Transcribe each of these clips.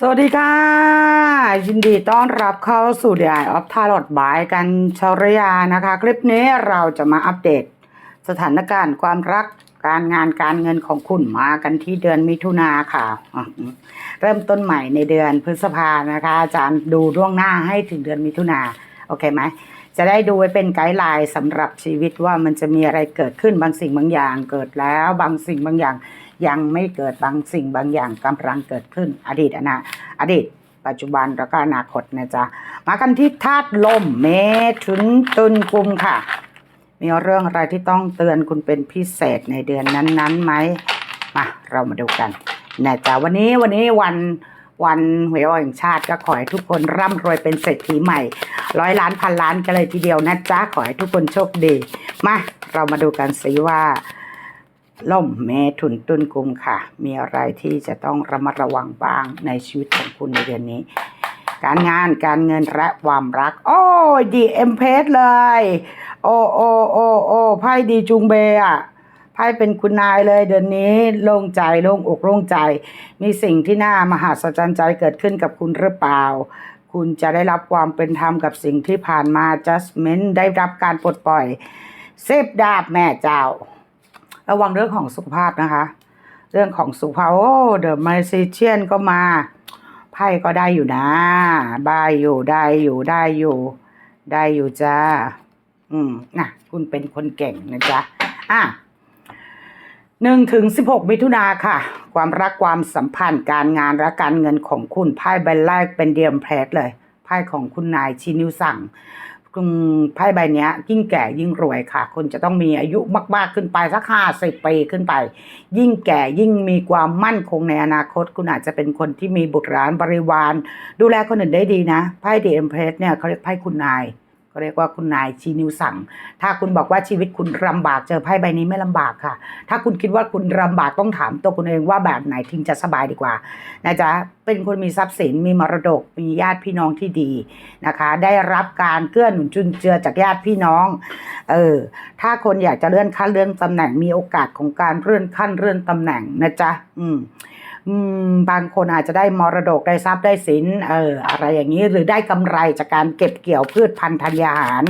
สวัสดีค่ะ ยินดีต้อนรับเข้าสู่ The Eye of Tarot บายกันชรยานะคะ คลิปนี้เราจะมาอัปเดต สถานการณ์ความรักการงานการเงินของคุณมากันที่เดือนมิถุนาค่ะอะ เริ่มต้นใหม่ในเดือนพฤษภานะคะ อาจารย์ดูล่วงหน้าให้ถึงเดือนมิถุนาโอเคไหมจะได้ดูไว้เป็นไกด์ไลน์สำหรับชีวิตว่ามันจะมีอะไรเกิดขึ้นบางสิ่งบางอย่างเกิดแล้ว บางสิ่งบางอย่าง ยังไม่เกิดบางสิ่งบางอย่างกำลังเกิดขึ้น อดีตอนาอดีต ปัจจุบันแล้วก็อนาคตนะจ๊ะมากันที่ธาตุลมเมถุนตุลกุมค่ะ มีเรื่องอะไรที่ต้องเตือนคุณเป็นพิเศษในเดือนนั้นๆไหมมาเรามาดูกันนะจ๊ะวันนี้วันนี้วันวันหวยออกแห่งชาติก็ขอให้ทุกคนร่ำรวยเป็นเศรษฐีใหม่ ร้อยล้านพันล้านกันเลยทีเดียวนะจ๊ะ ขอให้ทุกคนโชคดี มา เรามาดูกันสิว่า ล่มเมถุนตุนกุมค่ะ มีอะไรที่จะต้องระมัดระวังบ้างในชีวิตของคุณในเดือนนี้ การงานการเงินและความรัก โอ้ดีเอ็มเพสเลย โอ้โอ้โอ้โอ้ไพ่ดีจุงเบอะไพ่เป็นคุณนายเลยเดือนนี้โล่งใจโล่งอกโล่งใจ มีสิ่งที่น่ามหัศจรรย์ใจเกิดขึ้นกับคุณหรือเปล่าคุณจะได้รับความเป็นธรรมกับสิ่งที่ผ่านมา j u s t m e n t ได้รับการปลดปล่อย เซฟดาบแม่เจ้า ระวังเรื่องของสุขภาพนะคะ เรื่องของสุขภาพโอ้เดอะมาซิเชียนก็มาไพ่ก็ได้อยู่นะบายอยู่ได้อยู่ได้อยู่ ได้อยู่จ้า อืมนะคุณเป็นคนเก่งนะจ๊ะอะหนึ่งถึงสิบหกมิถุนาค่ะ ความรักความสัมพันธ์การงานและการเงินของคุณไพ่ใบแรกเป็นเดียมเพลสเลยไพ่ของคุณนายชินิวสั่ง ไพ่ใบนี้ยิ่งแก่ยิ่งรวยค่ะคุณจะต้องมีอายุมาก ๆ ขึ้นไปสักห้าสิบปีขึ้นไป ยิ่งแก่ยิ่งมีความมั่นคงในอนาคต คุณอาจจะเป็นคนที่มีบุตรหลานบริวาร ดูแลคนอื่นได้ดีนะไพ่เดอ็มเพรสเนี่ยเขาเรียกไพ่คุณนาย เขาเรียกว่าคุณนายชีนิวสั่ง ถ้าคุณบอกว่าชีวิตคุณลำบากเจอไพ่ใบนี้ไม่ลำบากค่ะ ถ้าคุณคิดว่าคุณลำบากต้องถามตัวคุณเองว่าแบบไหนถึงจะสบายดีกว่านะจ๊ะเป็นคนมีทรัพย์สินมีมรดกมีญาติพี่น้องที่ดีนะคะ ได้รับการเกื้อหนุนจุนเจือจากญาติพี่น้องเออถ้าคนอยากจะเลื่อนขั้นเลื่อนตำแหน่งมีโอกาสของการเลื่อนขั้นเลื่อนตำแหน่งนะจ๊ะอืม บางคนอาจจะได้มรดกได้ทรัพย์ได้สินเอออะไรอย่างนี้หรือได้กำไรจากการเก็บเกี่ยวพืชพันธุ์ธัญญาหาร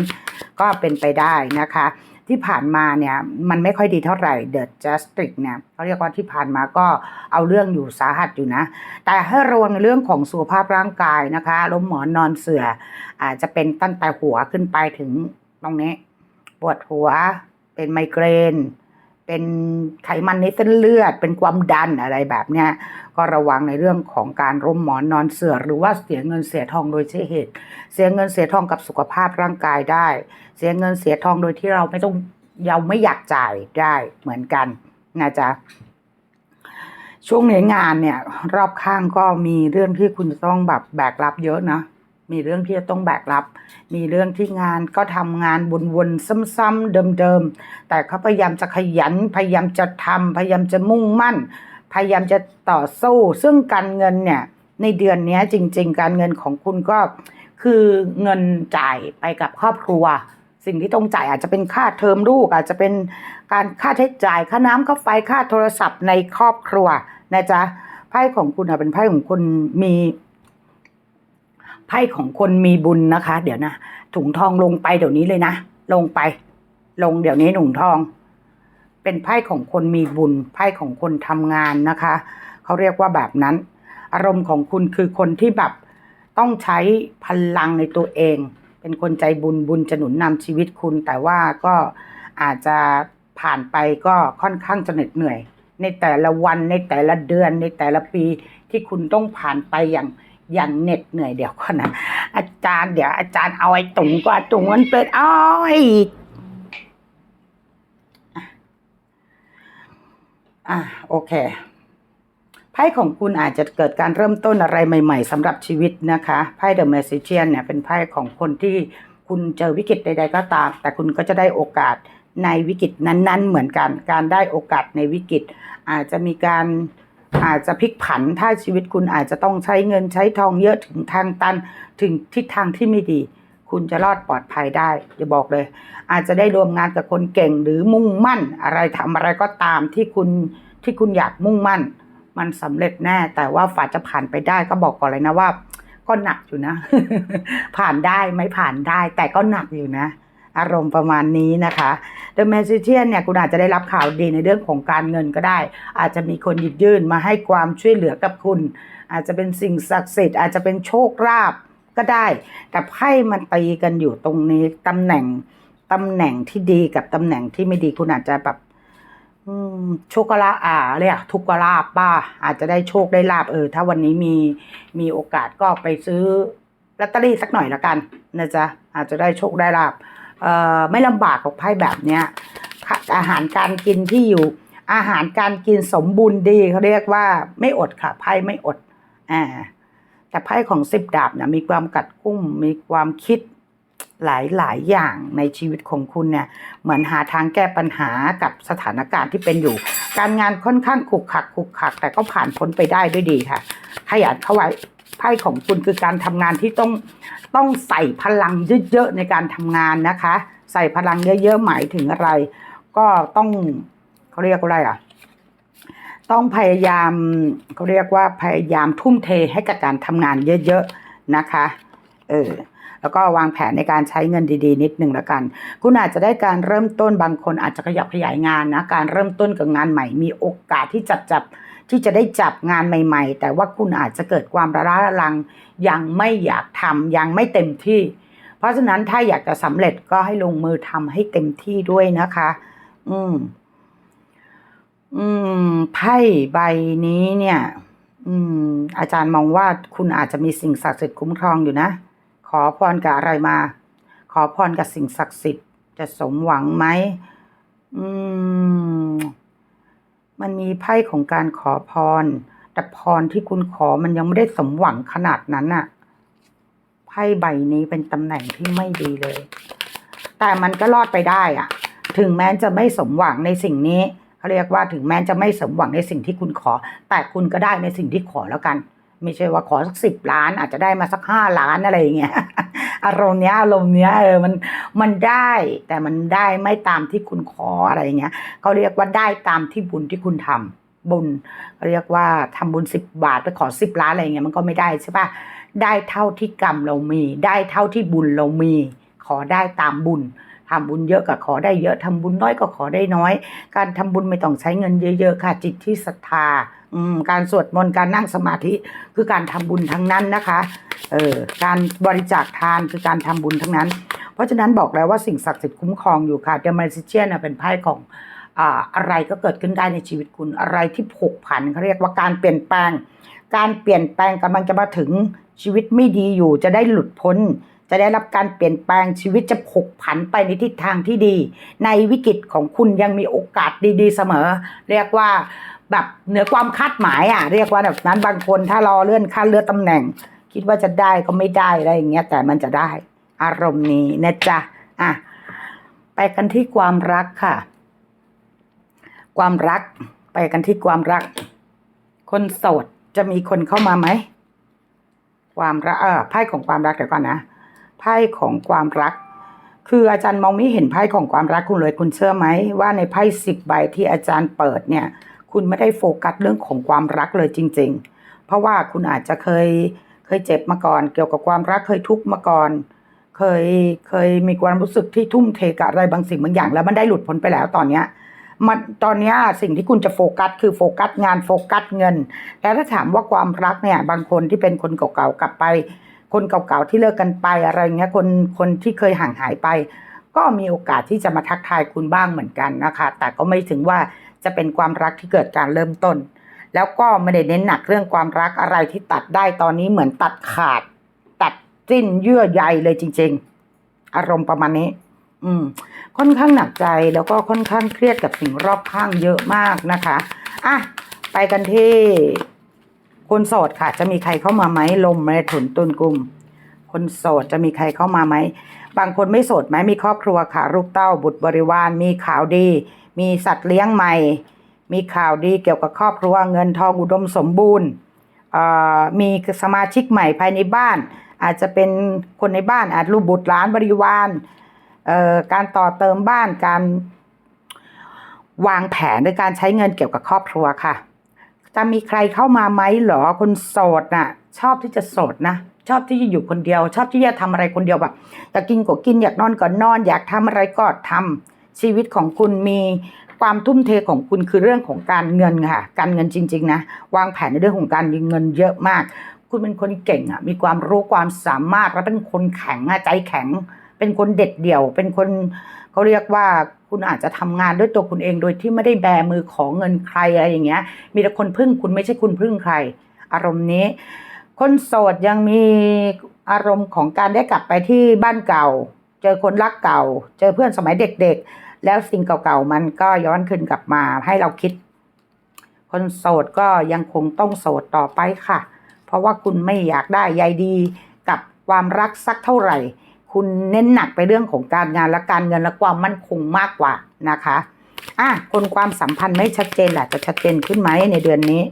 ก็เป็นไปได้นะคะ ที่ผ่านมาเนี่ยมันไม่ค่อยดีเท่าไหร่เดอะจัสติกเนี่ยเขาเรียกว่าที่ผ่านมาก็เอาเรื่องอยู่สาหัสอยู่นะ แต่ให้ระวังในเรื่องของสุขภาพร่างกายนะคะล้มหมอนนอนเสืออาจจะเป็นตั้งแต่หัวขึ้นไปถึงตรงนี้ปวดหัวเป็นไมเกรน เป็นไขมันในเส้นเลือด เป็นความดันอะไรแบบเนี้ยก็ระวังในเรื่องของการร่มหมอนนอนเสือหรือว่าเสียเงินเสียทองโดยใช่เหตุ เสียเงินเสียทองกับสุขภาพร่างกายได้ เสียเงินเสียทองโดยที่เราไม่ต้องเราไม่อยากจ่ายได้เหมือนกันนะจ๊ะช่วงนี้งานเนี่ย รอบข้างก็มีเรื่องที่คุณจะต้องแบบแบกรับเยอะนะ มีเรื่องที่จะต้องแบกรับ มีเรื่องที่งานก็ทำงานวนๆซ้ำๆเดิมๆ แต่เขาพยายามจะขยัน พยายามจะทำพยายามจะมุ่งมั่น พยายามจะต่อสู้ ซึ่งการเงินเนี่ย ในเดือนนี้จริง ๆ การเงินของคุณก็คือเงินจ่ายไปกับครอบครัว สิ่งที่ต้องจ่ายอาจจะเป็นค่าเทอมลูก อาจจะเป็นการค่าใช้จ่ายค่าน้ำค่าไฟค่าโทรศัพท์ในครอบครัวนะจ๊ะไพ่ของคุณอะเป็นไพ่ของคนมี ไพ่ของคนมีบุญนะคะ เดี๋ยวนะถุงทองลงไปเดี๋ยวนี้เลยนะลงไป ลงเดี๋ยวนี้ถุงทอง เป็นไพ่ของคนมีบุญไพ่ของคนทำงานนะคะเขาเรียกว่าแบบนั้น อารมณ์ของคุณคือคนที่แบบต้องใช้พลังในตัวเอง เป็นคนใจบุญบุญจะหนุนนำชีวิตคุณ แต่ว่าก็อาจจะผ่านไปก็ค่อนข้างจะเหน็ดเหนื่อย ในแต่ละวันในแต่ละเดือนในแต่ละปีที่คุณต้องผ่านไปอย่าง อย่างเหน็ดเหนื่อยเดี๋ยวก่อนนะอาจารย์เดี๋ยวอาจารย์เอาไอ้ตุงก็ตุงมันเป็นอ้อยอะโอเคไพ่ของคุณอาจจะเกิดการเริ่มต้นอะไรใหม่ๆสำหรับชีวิตนะคะไพ่เดอะเมสซิเชียนเนี่ยเป็นไพ่ของคนที่คุณเจอวิกฤตใด ๆ ก็ตาม แต่คุณก็จะได้โอกาสในวิกฤตนั้น ๆ เหมือนกัน การได้โอกาสในวิกฤต อาจจะมีการ อาจจะพลิกผันถ้าชีวิตคุณอาจจะต้องใช้เงินใช้ทองเยอะถึงทางตันถึงทิศทางที่ไม่ดี คุณจะรอดปลอดภัยได้จะบอกเลย อาจจะได้รวมงานกับคนเก่งหรือมุ่งมั่น อะไรทำอะไรก็ตามที่คุณที่คุณอยากมุ่งมั่น มันสำเร็จแน่ แต่ว่าฝาจะผ่านไปได้ก็บอกก่อนเลยนะว่า ก็หนักอยู่นะ ผ่านได้ไม่ผ่านได้ แต่ก็หนักอยู่นะ อารมณ์ประมาณนี้นะคะ The Magician เนี่ยคุณอาจจะได้รับข่าวดีในเรื่องของการเงินก็ได้ อาจจะมีคนหยิบยื่นมาให้ความช่วยเหลือกับคุณ อาจจะเป็นสิ่งศักดิ์สิทธิ์อาจจะเป็นโชคลาภก็ได้ แต่ไพ่มันตีกันอยู่ตรงนี้ตำแหน่งตำแหน่งที่ดีกับตำแหน่งที่ไม่ดีคุณอาจจะแบบอืมโชคลาอ่าเรียกทุกขลาภป้า อาจจะได้โชคได้ลาบเออ ถ้าวันนี้มีมีโอกาสก็ไปซื้อลอตเตอรี่สักหน่อยละกันนะจ๊ะอาจจะได้โชคได้ลาบ ไม่ลำบากกับไพ่แบบเนี้ยอาหารการกินที่อยู่ อาหารการกินสมบูรณ์ดีเขาเรียกว่าไม่อดค่ะไพ่ไม่อดอ่าแต่ไพ่ของสิบดาบเนะมีความกัดกุ้มมีความคิดหลายหลายอย่างในชีวิตของคุณเนี่ยเหมือนหาทางแก้ปัญหากับสถานการณ์ที่เป็นอยู่ การงานค่อนข้างขุกขักขุกขัก แต่ก็ผ่านพ้นไปได้ด้วยดีค่ะ ขยันเข้าไว้ ไพ่ของคุณคือการทำงานที่ต้องต้องใส่พลังเยอะๆในการทำงานนะคะ ใส่พลังเยอะๆหมายถึงอะไร ก็ต้องเขาเรียกว่าอะไรอะต้องพยายามเขาเรียกว่าพยายามทุ่มเทให้กับการทำงานเยอะๆนะคะเออแล้วก็วางแผนในการใช้เงินดีๆ นิดหนึ่งล้วกัน คุณอาจจะได้การเริ่มต้นบางคนอาจจะขยับขยายงานนะ การเริ่มต้นกับงานใหม่มีโอกาสที่จับจับ ที่จะได้จับงานใหม่ๆ แต่ว่าคุณอาจจะเกิดความระล้าระลัง ยังไม่อยากทำยังไม่เต็มที่ เพราะฉะนั้นถ้าอยากจะสำเร็จก็ให้ลงมือทำให้เต็มที่ด้วยนะคะ อืม อืมไพ่ใบนี้เนี่ย อืม อาจารย์มองว่าคุณอาจจะมีสิ่งศักดิ์สิทธิ์คุ้มครองอยู่นะ ขอพรกับอะไรมา ขอพรกับสิ่งศักดิ์สิทธิ์จะสมหวังไหมอืม มันมีไพ่ของการขอพร แต่พรที่คุณขอมันยังไม่ได้สมหวังขนาดนั้นอะไพ่ใบนี้เป็นตำแหน่งที่ไม่ดีเลย แต่มันก็รอดไปได้อะถึงแม้จะไม่สมหวังในสิ่งนี้เขาเรียกว่าถึงแม้จะไม่สมหวังในสิ่งที่คุณขอ แต่คุณก็ได้ในสิ่งที่ขอแล้วกัน ไม่ใช่ว่าขอสักสิบล้าน อาจจะได้มาสักห้าล้านอะไรอย่างเงี้ยอารมณ์เนี้ยอารมณ์เนี้ยเออมันมันได้แต่มันได้ไม่ตามที่คุณขออะไรอย่างเงี้ยเขาเรียกว่าได้ตามที่บุญที่คุณทำบุญเขาเรียกว่าทำบุญสิบบาทไปขอสิบล้านอะไรเงี้ยมันก็ไม่ได้ใช่ปะได้เท่าที่กรรมเรามี ได้เท่าที่บุญเรามี ขอได้ตามบุญ ทำบุญเยอะก็ขอได้เยอะทำบุญน้อยก็ขอได้น้อย การทำบุญไม่ต้องใช้เงินเยอะ ๆ ค่ะ จิตที่ศรัทธาการสวดมนต์การนั่งสมาธิคือการทำบุญทั้งนั้นนะคะเออการบริจาคทานคือการทำบุญทั้งนั้น เพราะฉะนั้นบอกแล้วว่าสิ่งศักดิ์สิทธิ์คุ้มครองอยู่ค่ะเดมาริเชียนเป็นไพ่ของอ่าอะไรก็เกิดขึ้นได้ในชีวิตคุณอะไรที่ผกผันเขาเรียกว่าการเปลี่ยนแปลง การเปลี่ยนแปลงกำลังจะมาถึงชีวิตไม่ดีอยู่จะได้หลุดพ้น จะได้รับการเปลี่ยนแปลงชีวิตจะผกผันไปในทิศทางที่ดี ในวิกฤตของคุณยังมีโอกาสดี ๆ เสมอ เรียกว่าแบบเหนือความคาดหมายอะ เรียกว่าแบบนั้นบางคนถ้ารอเลื่อนขั้นเลื่อนตำแหน่ง คิดว่าจะได้ก็ไม่ได้อะไรอย่างเงี้ยแต่มันจะได้ อารมณ์นี้นะจ๊ะอะไปกันที่ความรักค่ะ ความรักไปกันที่ความรัก คนโสดจะมีคนเข้ามาไหมความรักเออไพ่ของความรักเดี๋ยวก่อนนะ ไพ่ของความรัก คืออาจารย์มองไม่เห็นไพ่ของความรักคุณเลยคุณเชื่อไหมว่าในไพ่สิบใบที่อาจารย์เปิดเนี่ย คุณไม่ได้โฟกัสเรื่องของความรักเลยจริง ๆ เพราะว่าคุณอาจจะเคยเคยเจ็บมาก่อน เกี่ยวกับความรักเคยทุกข์มาก่อน เคยเคยมีความรู้สึกที่ทุ่มเทกับอะไรบางสิ่งบางอย่าง แล้วมันได้หลุดพ้นไปแล้วตอนเนี้ยมันตอนเนี้ยสิ่งที่คุณจะโฟกัสคือโฟกัสงานโฟกัสเงินแต่ถ้าถามว่าความรักเนี่ย บางคนที่เป็นคนเก่าๆกลับไป คนเก่าๆที่เลิกกันไปอะไรเงี้ยคนคนที่เคยห่างหายไป ก็มีโอกาสที่จะมาทักทายคุณบ้างเหมือนกันนะคะ แต่ก็ไม่ถึงว่าจะเป็นความรักที่เกิดการเริ่มต้น แล้วก็ไม่ได้เน้นหนักเรื่องความรักอะไรที่ตัดได้ตอนนี้เหมือนตัดขาด ตัดสิ้นเยื่อใยเลยจริง ๆ อารมณ์ประมาณนี้ อืม ค่อนข้างหนักใจแล้วก็ค่อนข้างเครียดกับสิ่งรอบข้างเยอะมากนะคะอะไปกันที่ คนโสดค่ะ จะมีใครเข้ามาไหมลมในถุนตุนกลุ่ม คนโสดจะมีใครเข้ามาไหมบางคนไม่โสดไหมมีครอบครัวค่ะลูกเต้าบุตรบริวาร มีข่าวดี มีสัตว์เลี้ยงใหม่ มีข่าวดีเกี่ยวกับครอบครัวเงินทองอุดมสมบูรณ์มีสมาชิกใหม่ภายในบ้าน อาจจะเป็นคนในบ้านอาจลูกบุตรหลานบริวารการต่อเติมบ้านการวางแผนในการใช้เงินเกี่ยวกับครอบครัวค่ะ จะมีใครเข้ามาไหมเหรอคนโสดน่ะ ชอบที่จะโสดนะชอบที่จะอยู่คนเดียว ชอบที่จะทำอะไรคนเดียวแบบอยากกินก็กินอยากนอนก็นอน อยากทำอะไรก็ทำชีวิตของคุณมีความทุ่มเทของคุณคือเรื่องของการเงินค่ะ การเงินจริง ๆ นะ วางแผนในเรื่องของการเงินเยอะมาก คุณเป็นคนเก่งอะมีความรู้ความสามารถและเป็นคนแข็งอะใจแข็ง เป็นคนเด็ดเดี่ยว เป็นคนเขาเรียกว่า คุณอาจจะทำงานด้วยตัวคุณเองโดยที่ไม่ได้แบมือขอเงินใครอะไรอย่างเงี้ย มีแต่คนพึ่งคุณไม่ใช่คุณพึ่งใคร อารมณ์นี้ คนโสดยังมีอารมณ์ของการได้กลับไปที่บ้านเก่า เจอคนรักเก่า เจอเพื่อนสมัยเด็กๆ แล้วสิ่งเก่าๆมันก็ย้อนคืนกลับมาให้เราคิด คนโสดก็ยังคงต้องโสดต่อไปค่ะ เพราะว่าคุณไม่อยากได้ใยดีกับความรักสักเท่าไหร่ คุณเน้นหนักไปเรื่องของการงานและการเงินและความมั่นคงมากกว่านะคะอะคนความสัมพันธ์ไม่ชัดเจนแหละจะชัดเจนขึ้นไหมในเดือนนี้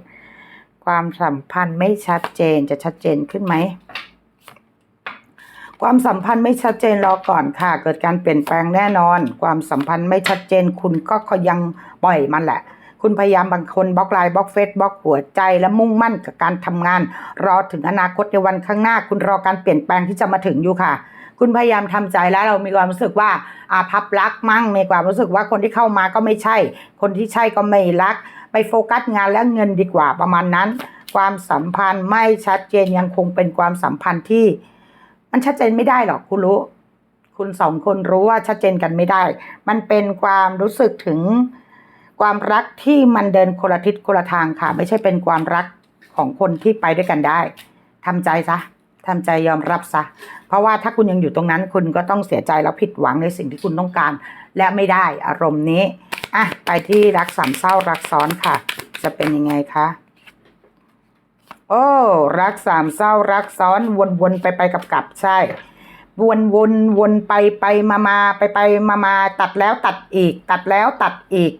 ความสัมพันธ์ไม่ชัดเจนจะชัดเจนขึ้นไหมความสัมพันธ์ไม่ชัดเจนรอก่อนค่ะ เกิดการเปลี่ยนแปลงแน่นอน ความสัมพันธ์ไม่ชัดเจน คุณก็ยังปล่อยมันแหละ คุณพยายามบางคนบล็อกไลน์บล็อกเฟซบล็อกหัวใจและมุ่งมั่นกับการทำงาน รอถึงอนาคตในวันข้างหน้า คุณรอการเปลี่ยนแปลงที่จะมาถึงอยู่ค่ะ คุณพยายามทำใจแล้วเรามีความรู้สึกว่าอาพับรักมั่งมีความรู้สึกว่าคนที่เข้ามาก็ไม่ใช่ คนที่ใช่ก็ไม่รัก ไปโฟกัสงานและเงินดีกว่าประมาณนั้น ความสัมพันธ์ไม่ชัดเจนยังคงเป็นความสัมพันธ์ที่ มันชัดเจนไม่ได้หรอกคุณรู้ คุณสองคนรู้ว่าชัดเจนกันไม่ได้ มันเป็นความรู้สึกถึงความรักที่มันเดินคนละทิศคนละทางค่ะ ไม่ใช่เป็นความรักของคนที่ไปด้วยกันได้ทำใจซะ ทำใจยอมรับซะ เพราะว่าถ้าคุณยังอยู่ตรงนั้น คุณก็ต้องเสียใจแล้วผิดหวังในสิ่งที่คุณต้องการ และไม่ได้อารมณ์นี้อะไปที่รักสามเศร้ารักซ้อนค่ะ จะเป็นยังไงคะโอ้รักสามเศร้ารักซ้อนวนวนไปไปกับกับใช่ วนวนวนไปไปมามาไปไปมามาตัดแล้วตัดอีก ตัดแล้วตัดอีก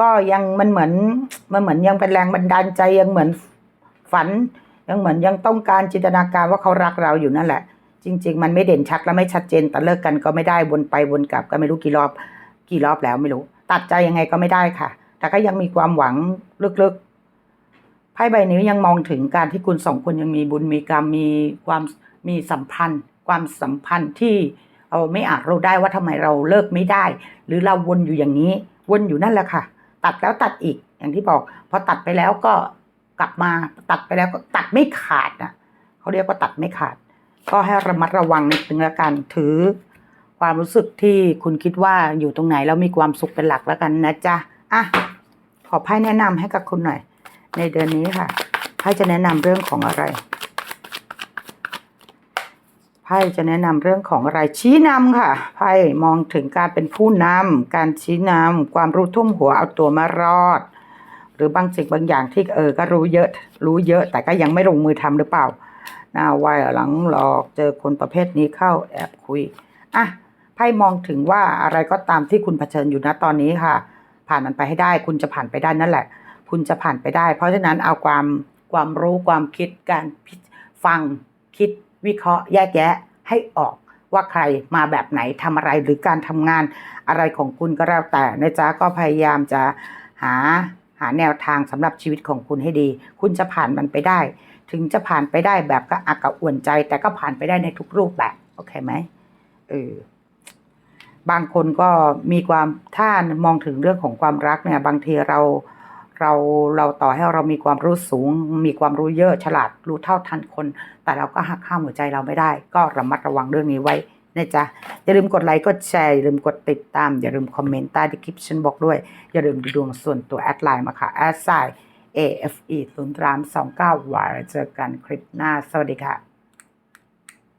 ก็ยังมันเหมือนมันเหมือนยังเป็นแรงบันดาลใจยังเหมือนฝัน ยังเหมือนยังต้องการจินตนาการว่าเขารักเราอยู่นั่นแหละ จริง ๆ มันไม่เด่นชัดและไม่ชัดเจนแต่เลิกกันก็ไม่ได้วนไปวนกลับก็ไม่รู้กี่รอบกี่รอบแล้วไม่รู้ ตัดใจยังไงก็ไม่ได้ค่ะ แต่ก็ยังมีความหวังลึกๆไพ่ใบนี้ยังมองถึงการที่คุณสองคนยังมีบุญมีกรรมมีความมีสัมพันธ์ ความสัมพันธ์ที่เราไม่อาจรู้ได้ว่าทำไมเราเลิกไม่ได้ หรือเราวนอยู่อย่างนี้ วนอยู่นั่นแหละค่ะ ตัดแล้วตัดอีกอย่างที่บอกพอตัดไปแล้วก็ กลับมาตัดไปแล้วก็ตัดไม่ขาดนะเขาเรียกว่าตัดไม่ขาด ก็ให้ระมัดระวังนิดนึงแล้วกันถือ ความรู้สึกที่คุณคิดว่าอยู่ตรงไหนแล้วมีความสุขเป็นหลักแล้วกันนะจ๊ะอะขอไพ่แนะนำให้กับคุณหน่อย ในเดือนนี้ค่ะไพ่จะแนะนำเรื่องของอะไรไพ่จะแนะนำเรื่องของอะไรชี้นำค่ะไพ่มองถึงการเป็นผู้นำการชี้นำความรู้ทุ่มหัวเอาตัวมารอด หรือบางสิ่งบางอย่างที่เออก็รู้เยอะ รู้เยอะแต่ก็ยังไม่ลงมือทำหรือเปล่าหน้าไหวหลังหลอกเจอคนประเภทนี้เข้าแอบคุยอะไพ่มองถึงว่าอะไรก็ตามที่คุณเผชิญอยู่ณตอนนี้ค่ะ ผ่านมันไปให้ได้ คุณจะผ่านไปได้นั่นแหละ คุณจะผ่านไปได้ เพราะฉะนั้นเอาความความรู้ความคิดการฟังคิดวิเคราะห์แยกแยะให้ออกว่าใครมาแบบไหนทำอะไรหรือการทำงานอะไรของคุณก็แล้วแต่นะจ๊ะก็พยายามจะหาาแนวทางสำหรับชีวิตของคุณให้ดี คุณจะผ่านมันไปได้ ถึงจะผ่านไปได้แบบก็อักกระอ่วนใจ แต่ก็ผ่านไปได้ในทุกรูปแบบโอเคไหมเออบางคนก็มีความถ้ามองถึงเรื่องของความรักเนี่ย บางทีเราเราเราต่อให้เรามีความรู้สูง มีความรู้เยอะฉลาดรู้เท่าทันคน แต่เราก็หักข้ามหัวใจเราไม่ได้ ก็ระมัดระวังเรื่องนี้ไว้ นะจ๊ะ อย่าลืมกดไลค์ กดแชร์ อย่าลืมกดติดตาม อย่าลืมคอมเมนต์ใต้ดีคลิปชันบอกด้วย อย่าลืมดูดวงส่วนตัวแอดไลน์มาค่ะแอดไซน์ AFE 0 3 2 9วายเจอกันคลิปหน้า สวัสดีค่ะ